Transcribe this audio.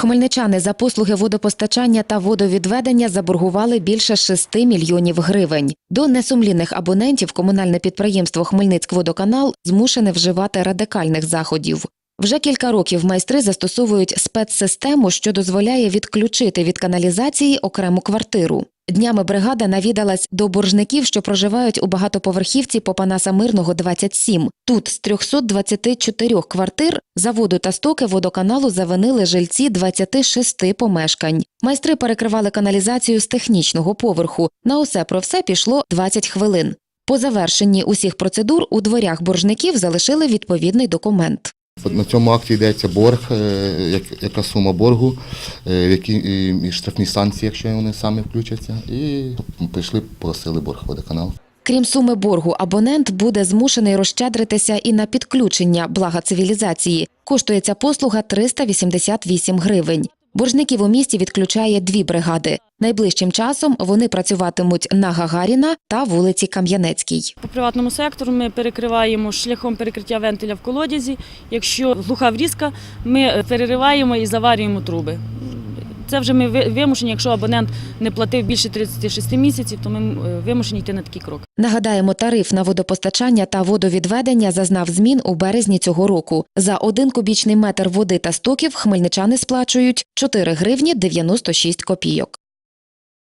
Хмельничани за послуги водопостачання та водовідведення заборгували більше 6 мільйонів гривень. До несумлінних абонентів комунальне підприємство Хмельницькводоканал змушене вживати радикальних заходів. Вже кілька років майстри застосовують спецсистему, що дозволяє відключити від каналізації окрему квартиру. Днями бригада навідалась до боржників, що проживають у багатоповерхівці Попанаса Мирного 27. Тут з 324 квартир за воду та стоки водоканалу завинили жильці 26 помешкань. Майстри перекривали каналізацію з технічного поверху. На усе про все пішло 20 хвилин. По завершенні усіх процедур у дворях боржників залишили відповідний документ. На цьому акті йдеться борг, е, яка сума боргу, е, які штрафні санкції, якщо вони самі включаться. І прийшли, погасили борг водоканал. Крім суми боргу, абонент буде змушений розщедритися і на підключення блага цивілізації. Коштує ця послуга 388 гривень. Боржників у місті відключає дві бригади. Найближчим часом вони працюватимуть на Гагаріна та вулиці Кам'янецькій. По приватному сектору ми перекриваємо шляхом перекриття вентиля в колодязі. Якщо глуха врізка, ми перериваємо і заварюємо труби. Це вже ми вимушені, якщо абонент не платив більше 36 місяців, то ми е, вимушені йти на такий крок. Нагадаємо, тариф на водопостачання та водовідведення зазнав змін у березні цього року. За один кубічний метр води та стоків хмельничани сплачують 4 гривні 96 копійок.